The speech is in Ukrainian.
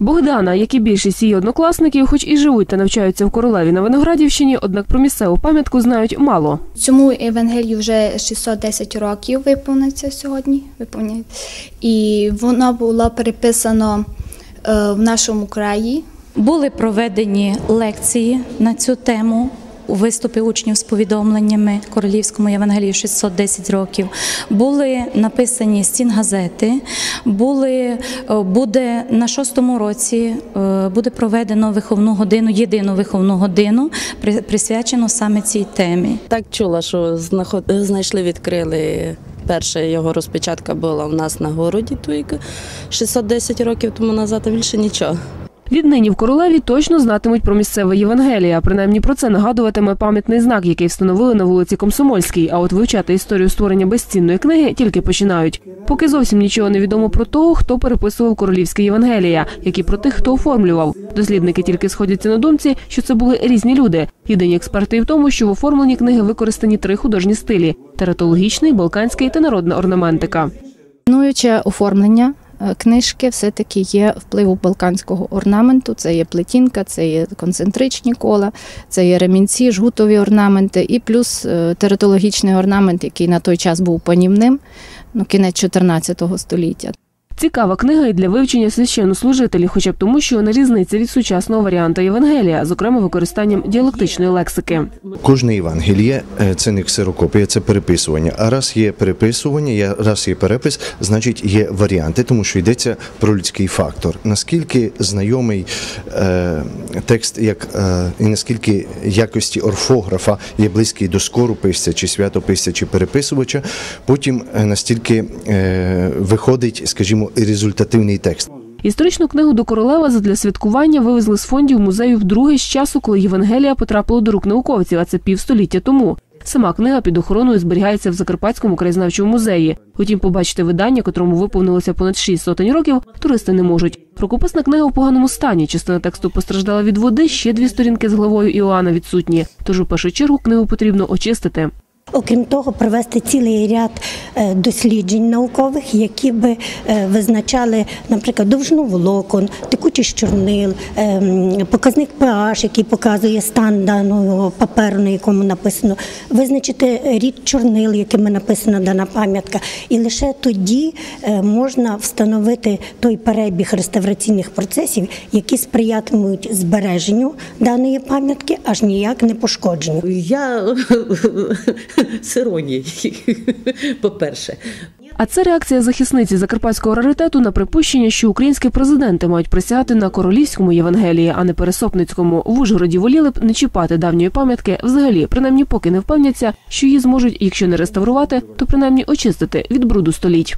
Богдана, як і більшість її однокласників, хоч і живуть та навчаються в Королеві на Виноградівщині, однак про місцеву пам'ятку знають мало. Цьому Євангелію вже 610 років виповниться сьогодні. Виповняє. І воно було переписано е, в нашому краї. Були проведені лекції на цю тему. Виступи учнів з повідомленнями Королівському Євангелію 610 років були написані стінгазети. Були е, буде на шостому році е, буде проведено виховну годину, єдину виховну годину, при- присвячену саме цій темі. Так чула, що знайшли, відкрили. Перша його розпечатка була у нас на городі, Туйка, 610 років тому назад, а більше нічого. Віднині в Королеві точно знатимуть про місцеве Євангелія. Принаймні про це нагадуватиме пам'ятний знак, який встановили на вулиці Комсомольській. А от вивчати історію створення безцінної книги тільки починають. Поки зовсім нічого не відомо про того, хто переписував королівське Євангелія, як і про тих, хто оформлював. Дослідники тільки сходяться на думці, що це були різні люди. Єдині експерти і в тому, що в оформленні книги використані три художні стилі: тератологічний, балканський та народна орнаментика. Існуюче оформлення книжки все-таки є впливу балканського орнаменту. Це є плетінка, це є концентричні кола, це є ремінці, жгутові орнаменти, і плюс е, тератологічний орнамент, який на той час був панівним, ну кінець 14 століття. Цікава книга і для вивчення священнослужителів, хоча б тому, що вона різниця від сучасного варіанта Євангелія, зокрема використанням діалектичної лексики. Кожне Євангеліє е, це не ксерокопія, це переписування. А раз є переписування, раз є перепис, значить є варіанти, тому що йдеться про людський фактор. Наскільки знайомий е, текст, як е, і наскільки якості орфографа є близький до скорописця, чи святописця, чи переписувача, потім настільки виходить, скажімо, і результативний текст. Історичну книгу до королева задля святкування вивезли з фондів музею вдруге з часу, коли Євангелія потрапила до рук науковців, а це півстоліття тому. Сама книга під охороною зберігається в Закарпатському краєзнавчому музеї. Утім, побачити видання, котрому виповнилося понад шість сотень років, туристи не можуть. Рукописна книга у поганому стані. Частина тексту постраждала від води, ще дві сторінки з главою Іоанна відсутні. Тож у першу чергу книгу потрібно очистити. Окрім того, провести цілий ряд е, досліджень наукових, які би е, визначали, наприклад, довжину волокон, текучість чорнил, ем, показник pH, який показує стан даного паперу, на якому написано, визначити рід чорнил, якими написана дана пам'ятка. І лише тоді е, можна встановити той перебіг реставраційних процесів, які сприятимуть збереженню даної пам'ятки, аж ніяк не пошкодженню. Я з іронією, по-перше. А це реакція захисниці закарпатського раритету на припущення, що українські президенти мають присягати на королівському Євангелії, а не пересопницькому. В Ужгороді воліли б не чіпати давньої пам'ятки взагалі, принаймні поки не впевняться, що її зможуть, якщо не реставрувати, то принаймні очистити від бруду століть.